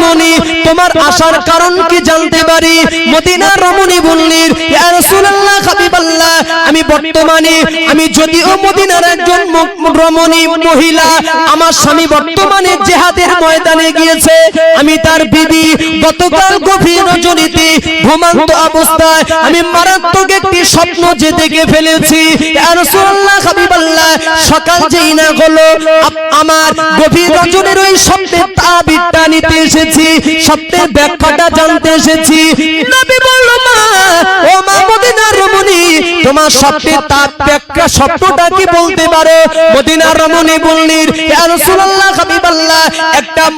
রমণী, তোমার আসার কারণ কি জানতে পারি? মদিনার রমণী হাবিবাল্লাহ, আমি বর্তমানে, আমি যদিও মদিনার একজন রমণী মহিলা, আমার স্বামী বর্তমানে জেহাদের ময়দানে গিয়েছে। আমি তার বিবি গতকাল গভীর রজনীতে ঘুমান্ত অবস্থায়, আমি মারাত্মক একটি স্বপ্ন যে দেখে ফেলেছি। সকাল যেই না হলো আমার গভীর রজনীর তাবিরটা নিতে এসেছি স্বপ্নের ব্যাখ্যাটা জানতে এসেছি।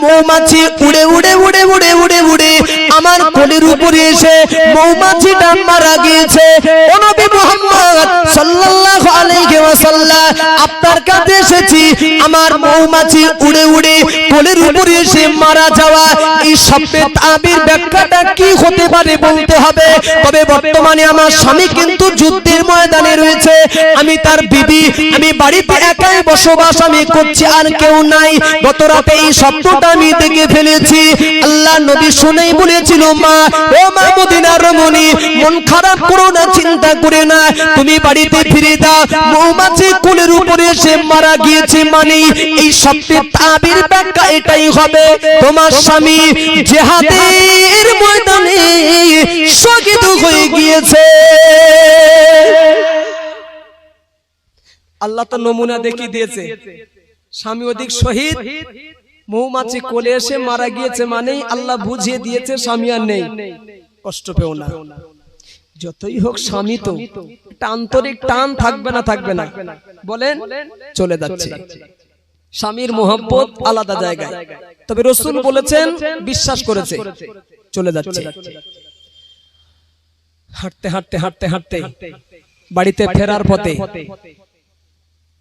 মৌমাছি উড়ে উড়ে উড়ে উড়ে উড়ে উড়ে আমার কোলের উপরে এসে মৌমাছিটা মারা গিয়েছে। আপনার কাছে এসেছি আমার মৌমাছি উড়ে উড়ে কোলের উপরে এসে মারা যাওয়া। এই স্বপ্নের তাবির ব্যাখ্যাটা কি হতে পারে বলতে হবে। তবে বর্তমানে আমার স্বামী কিন্তু যুদ্ধের ময়দানে রয়েছে। আমি তার বিবি আমি বাড়িতে একাই বসবাস আমি করছি আর কেউ নাই। গত রাতে এই স্বপ্নটা আমি দেখে ফেলেছি। আল্লাহ নবী শুনেই বলেছিল মা ও মা মদিনার রমণী মন খারাপ করো না চিন্তা করে না। তুমি বাড়িতে ফিরে দাও মৌমাছি কুলের উপরে এসে মারা গিয়েছে মানে এই স্বপ্নের তাবির ব্যাখ্যা এটাই হবে। তোমার স্বামী জেহাদের ময়দানে শহীদ হয়ে গিয়েছে। আল্লাহ তো নমুনা দেখিয়ে দিয়েছে। স্বামী অধিক শহীদ। মৌমাছি কোলে এসে মারা গিয়েছে মানেই আল্লাহ বুঝিয়ে দিয়েছে, স্বামী আর নেই। কষ্ট পেও না। যতই হোক স্বামী তো আন্তরিক টান থাকবে না থাকবে না। বলেন চলে যাচ্ছে। স্বামীর মোহাব্বত আলাদা জায়গায়। তবে রসুল বলেছেন বিশ্বাস করেছে চলে যাচ্ছে। হাঁটতে হাঁটতে হাঁটতে হাঁটতে বাড়িতে ফেরার পথে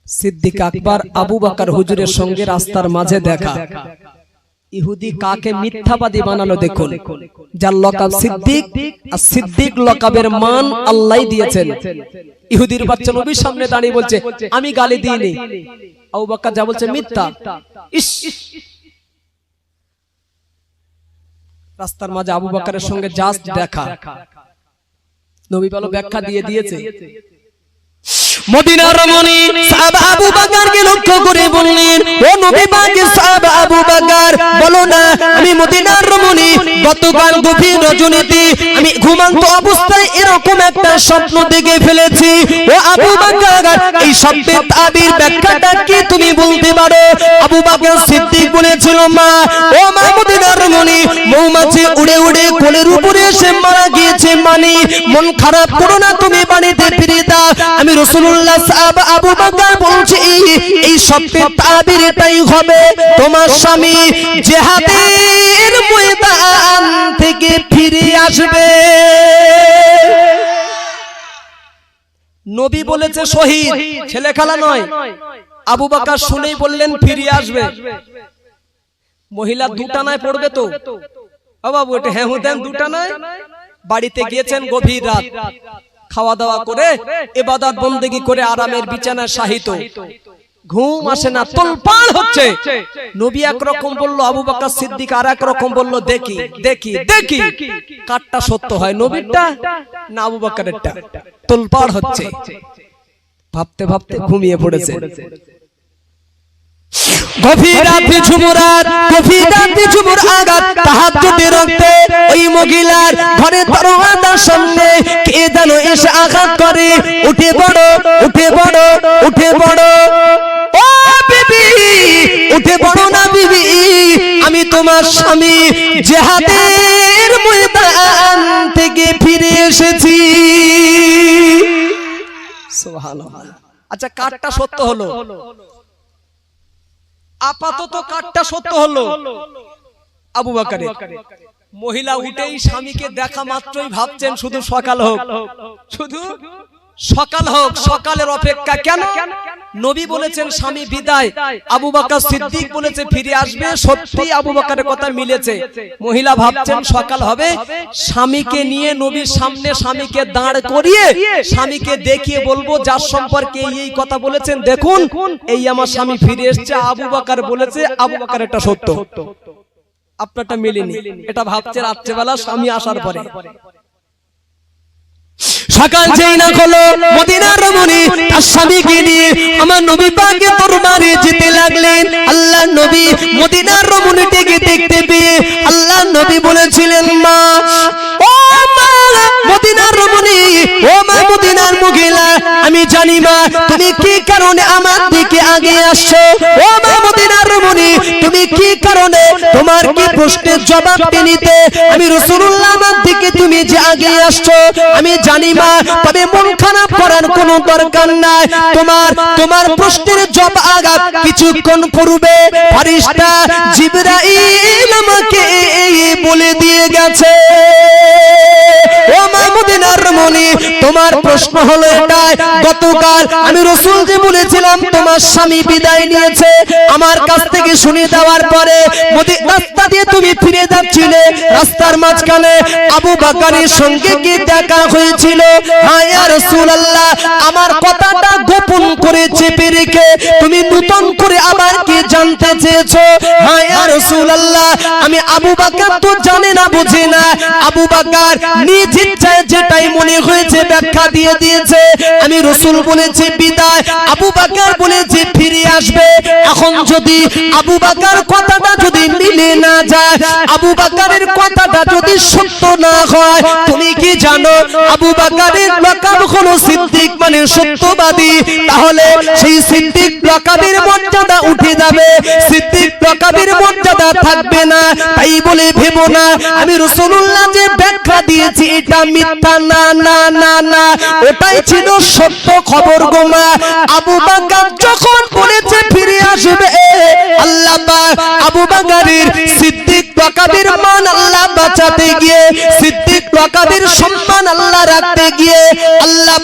সিদ্দিক আকবর আবু বাকার হুজুরের সঙ্গে রাস্তার মাঝে দেখা। ইহুদি কাকে মিথ্যাবাদী বানালো দেখুন। যার লকাব সিদ্দিক আর সিদ্দিক লকাবের মান আল্লাহ দিয়েছেন। ইহুদির বাচ্চা নবীর সামনে দাঁড়িয়ে বলছে আমি গালি দিইনি। আবু বাক্কার যা বলছে মিথ্যা। ইস রাস্তার মাঝে আবু বাকারের সঙ্গে জাস্ট দেখা। নবী বলো ব্যাখ্যা দিয়ে দিয়েছে। মদিনার রমণী সাহাবা আবু বাকারকে লক্ষ্য করে বললেন ও নবী বাকার বলো মৌমাছি উড়ে উড়ে কোলের উপরে এসে মারা গিয়েছে মানে। মন খারাপ করো না তুমি বাড়িতে ফিরে দাও। আমি রসুল্লাহ সাহাব আবু বাকার বলছি, এই স্বপ্নের তাবির হবে। তোমার স্বামী জেহাদের নবী বলেছে শহীদ ছেলে খেলা নয়। আবু বাকার শুনেই বললেন ফিরে আসবে। মহিলা দুটানায় পড়বে তো? বাবু এটা হ্যাঁ দেন দুটানায়? বাড়িতে গিয়েছেন গভীর রাত। খাওয়া দাওয়া করে এবাদত বন্দেগি করে আরামের বিছানায় শাহিত ঘুম আসে না তোলপাড় হচ্ছে। নবী একরকম বলল আবু বকর সিদ্দিক আর এক রকম বলল দেখি দেখি দেখি কারটা সত্য হয় নবীরটা না আবু বকরেরটা। তোলপাড় হচ্ছে। ভাবতে ভাবতে ঘুমিয়ে পড়েছে। গভীর রাত্রি ঝুমুরাত গভীর রাত্রি ঝুমুর আঘাত তাহাজ্জুদে রক্তে ওই মহিলার ঘরে দরওয়াজার সামনে কে যেন এসে আঘাত করে? উঠে পড়ো উঠে পড়ো উঠে পড়ো। ও বিবি উঠে পড়ো না বিবি আমি তোমার স্বামী জেহাদের সুবহানাল্লাহ আচ্ছা কাঠটা সত্য হলো। আপাতত কাঠটা সত্য হলো। আবু বাকারে মহিলা উঠেই স্বামীকে দেখা মাত্রই ভাবছেন শুধু সকাল হোক। শুধু সকাল হোক, সকালের অপেক্ষা কেন? নবী বলেছেন, স্বামী, বিদায়। আবু বাকার সিদ্দিক বলেছে, ফিরে আসবে। সত্যি আবু বাকারের কথা মিলেছে। মহিলা ভাবছেন, সকাল হবে। স্বামীকে নিয়ে নবীর সামনে স্বামীকে দাঁড় করিয়ে স্বামীকে দেখিয়ে বলব, যার সম্পর্কে এই কথা বলেছেন, দেখুন, এই আমার স্বামী ফিরে এসছে। আবু বাকার বলেছে, আবু বাকার, এটা সত্য। আপনারটা মিলেনি। এটা ভাবছে রাত্রেবেলা স্বামী আসার পরে। সকাল যেই না হলো মদিনার রমণী, তার স্বামীকে নিয়ে আমার নবী পাকে দরবারে যেতে লাগলেন। আল্লাহ নবী মদিনার রমণীটিকে দেখতে পেয়ে আল্লাহ নবী বলেছিলেন, মা, ও মা, মদিনার রমণী, ও মা, মদিনার মহিলা, আমি জানি মা, তুমি কি কারণে আমার দিকে আগে আসছো? ও মা রমণী তুমি কি কারণে তোমার কি প্রশ্নের জবাব নিতে? আমি রসুল্লাহ দিকে তুমি যে আগে আসছো আমি জানি মা তবে মন খারাপ করার কোনো দরকার নাই। তোমার তোমার প্রশ্নের জবাব আগা কিছুক্ষণ পূর্বে ফারিস্তা জিবরাইল আমাকে বলে দিয়ে গেছে ও মাহমুদিনার মনি তোমার প্রশ্ন হলো এটাই গতকাল আমি রসুল যে বলেছিলাম তোমার স্বামী বিদায় নিয়েছে। আমার কাছ থেকে শুনে দেওয়ার পরে রাস্তা দিয়ে তুমি ফিরে যাচ্ছিলে। রাস্তার মাঝখানে আবু বাকারের সঙ্গে কি দেখা হয়েছিল? হ্যাঁ রসুল আল্লাহ আমার কথাটা গোপন করে চেপে রেখে তুমি নতুন করে আবার কি জানতে চেয়েছো? হ্যাঁ ইয়া রাসূলুল্লাহ, আমি আবু বাকার তো জানে না, বুঝে না। আবু বাকার নিজ ইচ্ছায় যেটাই মনে হয়েছে ব্যাখ্যা দিয়ে দিয়েছে। আমি রসুল বলেছি, বিদায়। আবু বাকার বলেছে, ফিরে আসবে। এখন যদি আবু বাকার কথাটা যদি মিলে না যায়, আবু বাকারের কথাটা যদি সত্য না হয়, তুমি কি জানো, আবু বাকারের লকাব হলো সিদ্দিক মানে সত্যবাদী। তাহলে সেই সিদ্দিক লকাবের মর্যাদা উঠে যাবে। সিদ্দিক লকাবের মর্যাদা থাকবে না, তাই বলে ভেবো না। আমি রসুল্লাহ যে ব্যাখ্যা দিয়েছি, এটা মিথ্যা না না না না। ওটাই ছিল সত্য খবর গোমা আবু বাকার যখন বলেছে, ফিরে আসবে আল্লাহ আবু বাকারের সিদ্দিক লকাবের মান আল্লাহ বাঁচাতে গিয়ে সিদ্দিক লকাবের সম্মান আল্লাহ রাখতে গিয়ে আল্লাহ